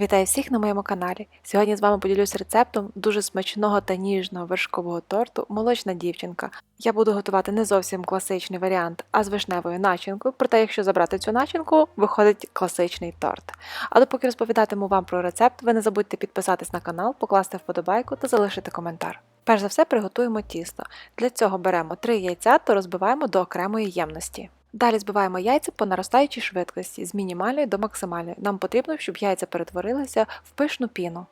Вітаю всіх на моєму каналі. Сьогодні з вами поділюсь рецептом дуже смачного та ніжного вершкового торту Молочна дівчинка. Я буду готувати не зовсім класичний варіант, а з вишневою начинкою. Проте, якщо забрати цю начинку, виходить класичний торт. А допоки розповідатиму вам про рецепт, ви не забудьте підписатись на канал, покласти вподобайку та залишити коментар. Перш за все, приготуємо тісто. Для цього беремо 3 яйця та розбиваємо до окремої ємності. Далі збиваємо яйця по наростаючій швидкості з мінімальної до максимальної. Нам потрібно, щоб яйця перетворилися в пишну піну.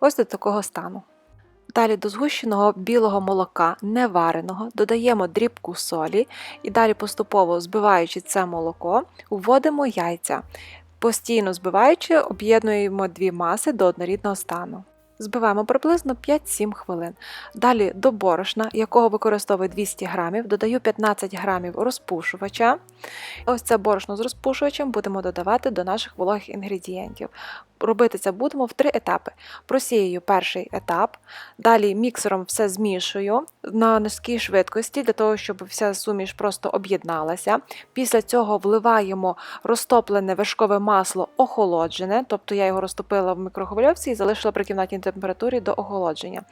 Ось до такого стану. Далі до згущеного білого молока, не вареного, додаємо дрібку солі і далі поступово збиваючи це молоко, вводимо яйця. Постійно збиваючи, об'єднуємо дві маси до однорідного стану. Збиваємо приблизно 5-7 хвилин. Далі до борошна, якого використовую 200 грамів, додаю 15 грамів розпушувача. Ось це борошно з розпушувачем будемо додавати до наших вологих інгредієнтів. Робити це будемо в три етапи. Просіюю перший етап, далі міксером все змішую на низькій швидкості, для того, щоб вся суміш просто об'єдналася. Після цього вливаємо розтоплене вершкове масло охолоджене, тобто я його розтопила в мікрохвильовці і залишила при кімнатній температурі до охолодження.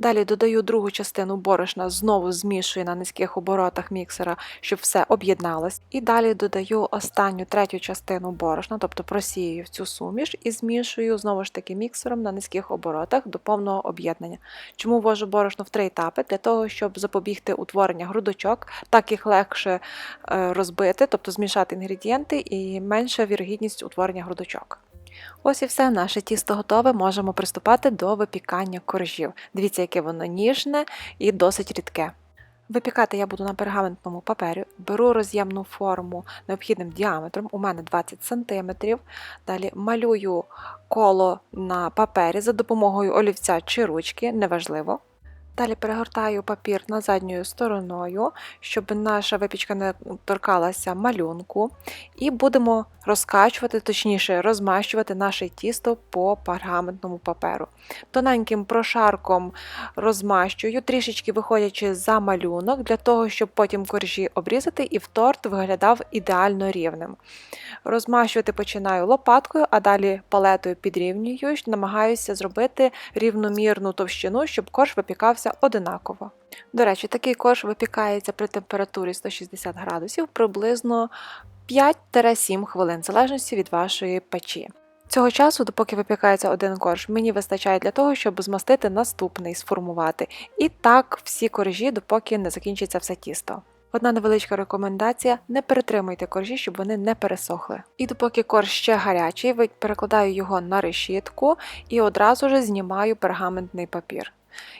Далі додаю другу частину борошна, знову змішую на низьких оборотах міксера, щоб все об'єдналось. І далі додаю останню третю частину борошна, тобто просіюю в цю суміш і змішую знову ж таки міксером на низьких оборотах до повного об'єднання. Чому ввожу борошно в три етапи? Для того, щоб запобігти утворення грудочок, так їх легше е, розбити, тобто змішати інгредієнти і менша вірогідність утворення грудочок. Ось і все, наше тісто готове, можемо приступати до випікання коржів. Дивіться, яке воно ніжне і досить рідке. Випікати я буду на пергаментному папері, беру роз'ємну форму необхідним діаметром, у мене 20 см. Далі малюю коло на папері за допомогою олівця чи ручки, неважливо. Далі перегортаю папір на задньою стороною, щоб наша випічка не торкалася малюнку, і будемо розкачувати, точніше, розмащувати наше тісто по пергаментному паперу. Тоненьким прошарком розмащую, трішечки виходячи за малюнок, для того, щоб потім коржі обрізати і в торт виглядав ідеально рівним. Розмащувати починаю лопаткою, а далі палетою підрівнюю, намагаюся зробити рівномірну товщину, щоб корж випікався одинаково. До речі, такий корж випікається при температурі 160 градусів приблизно 5-7 хвилин, в залежності від вашої печі. Цього часу, допоки випікається один корж, мені вистачає для того, щоб змастити наступний, сформувати. І так всі коржі, допоки не закінчиться все тісто. Одна невеличка рекомендація: не перетримуйте коржі, щоб вони не пересохли. І допоки корж ще гарячий, перекладаю його на решітку і одразу ж знімаю пергаментний папір.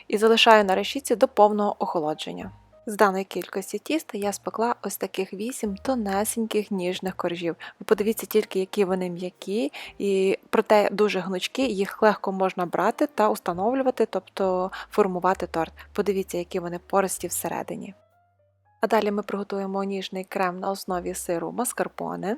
І залишаю на решітці до повного охолодження. З даної кількості тіста я спекла ось таких 8 тонесеньких ніжних коржів. Ви подивіться тільки, які вони м'які, і проте дуже гнучкі, їх легко можна брати та установлювати, тобто формувати торт. Подивіться, які вони пористі всередині. А далі ми приготуємо ніжний крем на основі сиру маскарпоне.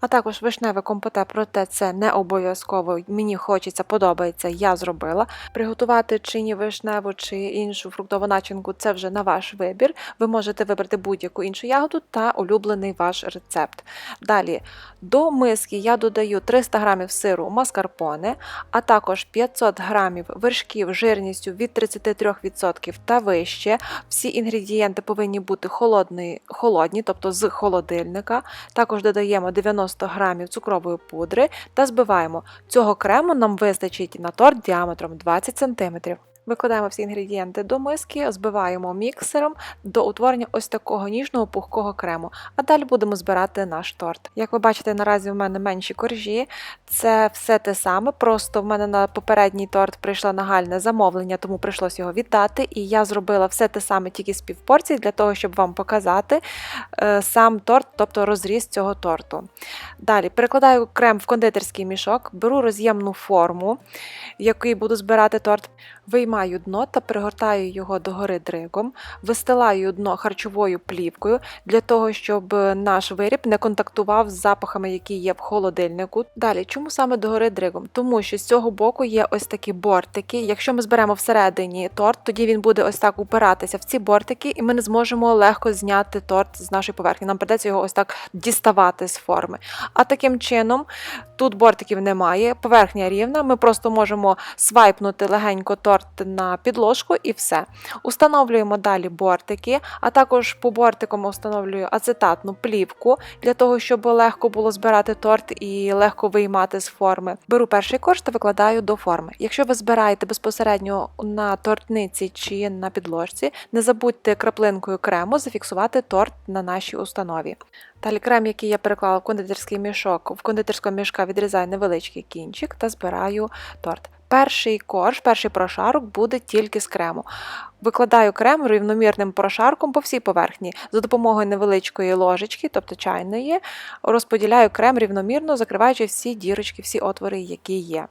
А також вишневе компоте, проте це не обов'язково. Мені хочеться, подобається, я зробила. Приготувати чи ні вишневу, чи іншу фруктову начинку це вже на ваш вибір. Ви можете вибрати будь-яку іншу ягоду та улюблений ваш рецепт. Далі до миски я додаю 300 г сиру маскарпоне, а також 500 г вершків жирністю від 33% та вище. Всі інгредієнти повинні бути холодні, холодні тобто з холодильника. Також додаємо 90 90 грамів цукрової пудри та збиваємо. Цього крему нам вистачить на торт діаметром 20 см. Викладаємо всі інгредієнти до миски, збиваємо міксером до утворення ось такого ніжного пухкого крему. А далі будемо збирати наш торт. Як ви бачите, наразі в мене менші коржі, це все те саме, просто в мене на попередній торт прийшло нагальне замовлення, тому прийшлося його віддати. І я зробила все те саме, тільки з півпорції, для того, щоб вам показати е, сам торт, тобто розріз цього торту. Далі перекладаю крем в кондитерський мішок, беру роз'ємну форму, в якій буду збирати торт, виймаю знімаю дно та пригортаю його догори дригом, вистилаю дно харчовою плівкою для того, щоб наш виріб не контактував з запахами, які є в холодильнику. Далі, чому саме догори дригом? Тому що з цього боку є ось такі бортики. Якщо ми зберемо всередині торт, тоді він буде ось так упиратися в ці бортики, і ми не зможемо легко зняти торт з нашої поверхні. Нам придеться його ось так діставати з форми. А таким чином тут бортиків немає, поверхня рівна. Ми просто можемо свайпнути легенько торт на підложку і все. Установлюємо далі бортики, а також по бортикам установлюю ацетатну плівку для того, щоб легко було збирати торт і легко виймати з форми. Беру перший корж та викладаю до форми. Якщо ви збираєте безпосередньо на тортниці чи на підложці, не забудьте краплинкою крему зафіксувати торт на нашій установі. Далі крем, який я переклала в кондитерський мішок, в кондитерського мішка відрізаю невеличкий кінчик та збираю торт. Перший корж, перший прошарок буде тільки з крему. Викладаю крем рівномірним прошарком по всій поверхні. За допомогою невеличкої ложечки, тобто чайної, розподіляю крем рівномірно, закриваючи всі дірочки, всі отвори, які є.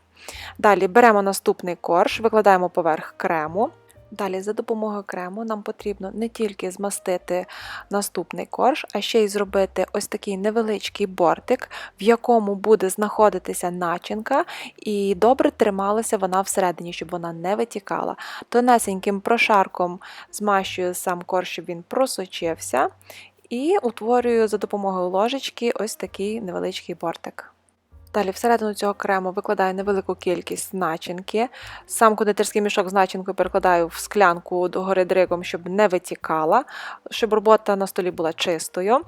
Далі беремо наступний корж, викладаємо поверх крему. Далі, за допомогою крему, нам потрібно не тільки змастити наступний корж, а ще й зробити ось такий невеличкий бортик, в якому буде знаходитися начинка, і добре трималася вона всередині, щоб вона не витікала. Тонесеньким прошарком змащую сам корж, щоб він просочився, і утворюю за допомогою ложечки ось такий невеличкий бортик. Далі всередину цього крему викладаю невелику кількість начинки. Сам кондитерський мішок з начинкою перекладаю в склянку догори дригом, щоб не витікала, щоб робота на столі була чистою.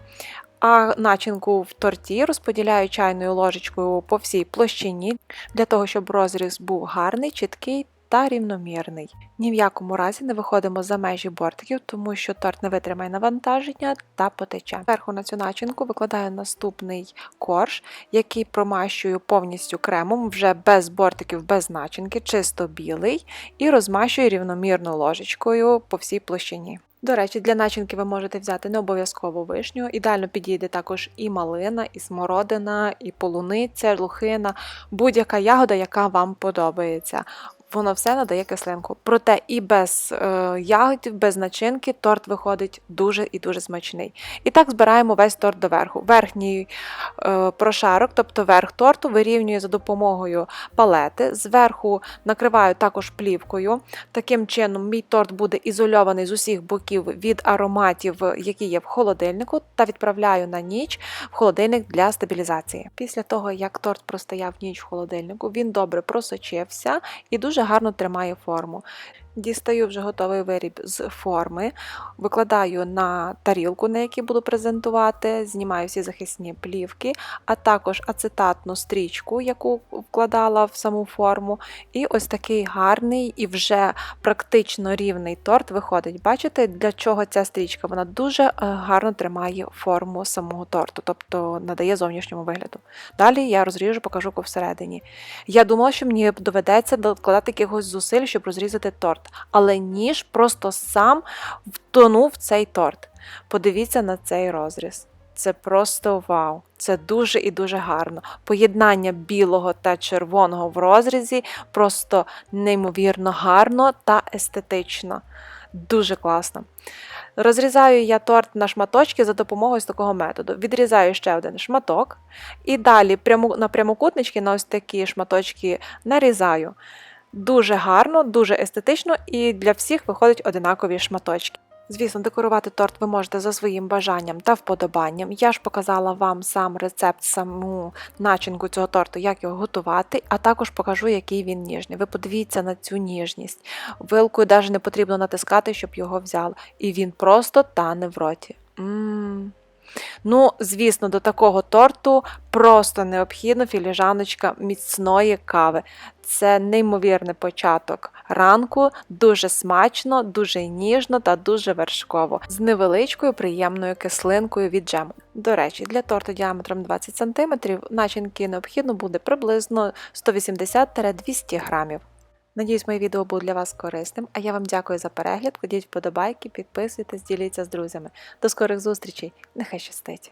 А начинку в торті розподіляю чайною ложечкою по всій площині, для того, щоб розріз був гарний, чіткий та рівномірний. Ні в якому разі не виходимо за межі бортиків, тому що торт не витримає навантаження та потече. Зверху на цю начинку викладаю наступний корж, який промащую повністю кремом, вже без бортиків, без начинки, чисто білий, і розмащую рівномірно ложечкою по всій площині. До речі, для начинки ви можете взяти не обов'язково вишню. Ідеально підійде також і малина, і смородина, і полуниця, лухина, будь-яка ягода, яка вам подобається. Воно все надає кислинку. Проте і без е, ягодів, без начинки торт виходить дуже і дуже смачний. І так збираємо весь торт доверху. Верхній е, прошарок, тобто верх торту, вирівнюю за допомогою палети. Зверху накриваю також плівкою. Таким чином, мій торт буде ізольований з усіх боків від ароматів, які є в холодильнику, та відправляю на ніч в холодильник для стабілізації. Після того, як торт простояв ніч в холодильнику, він добре просочився і дуже гарно тримає форму. Дістаю вже готовий виріб з форми, викладаю на тарілку, на якій буду презентувати, знімаю всі захисні плівки, а також ацетатну стрічку, яку вкладала в саму форму. І ось такий гарний і вже практично рівний торт виходить. Бачите, для чого ця стрічка? Вона дуже е, гарно тримає форму самого торту, тобто надає зовнішньому вигляду. Далі я розріжу, покажу всередині. Я думала, що мені доведеться докладати якихось зусиль, щоб розрізати торт але ніж просто сам втонув цей торт. Подивіться на цей розріз. Це просто вау! Це дуже і дуже гарно. Поєднання білого та червоного в розрізі просто неймовірно гарно та естетично. Дуже класно. Розрізаю я торт на шматочки за допомогою такого методу. Відрізаю ще один шматок, і далі на прямокутнички на ось такі шматочки нарізаю. Дуже гарно, дуже естетично і для всіх виходять одинакові шматочки. Звісно, декорувати торт ви можете за своїм бажанням та вподобанням. Я ж показала вам сам рецепт, саму начинку цього торту, як його готувати, а також покажу, який він ніжний. Ви подивіться на цю ніжність. Вилкою навіть не потрібно натискати, щоб його взяли. І він просто тане в роті. Ммм. Ну, звісно, до такого торту просто необхідна філіжаночка міцної кави. Це неймовірний початок ранку, дуже смачно, дуже ніжно та дуже вершково, з невеличкою приємною кислинкою від джему. До речі, для торту діаметром 20 см начинки необхідно буде приблизно 180-200 грамів. Надіюсь, моє відео було для вас корисним, а я вам дякую за перегляд. Кладіть вподобайки, підписуйтесь, діліться з друзями. До скорих зустрічей! Нехай щастить!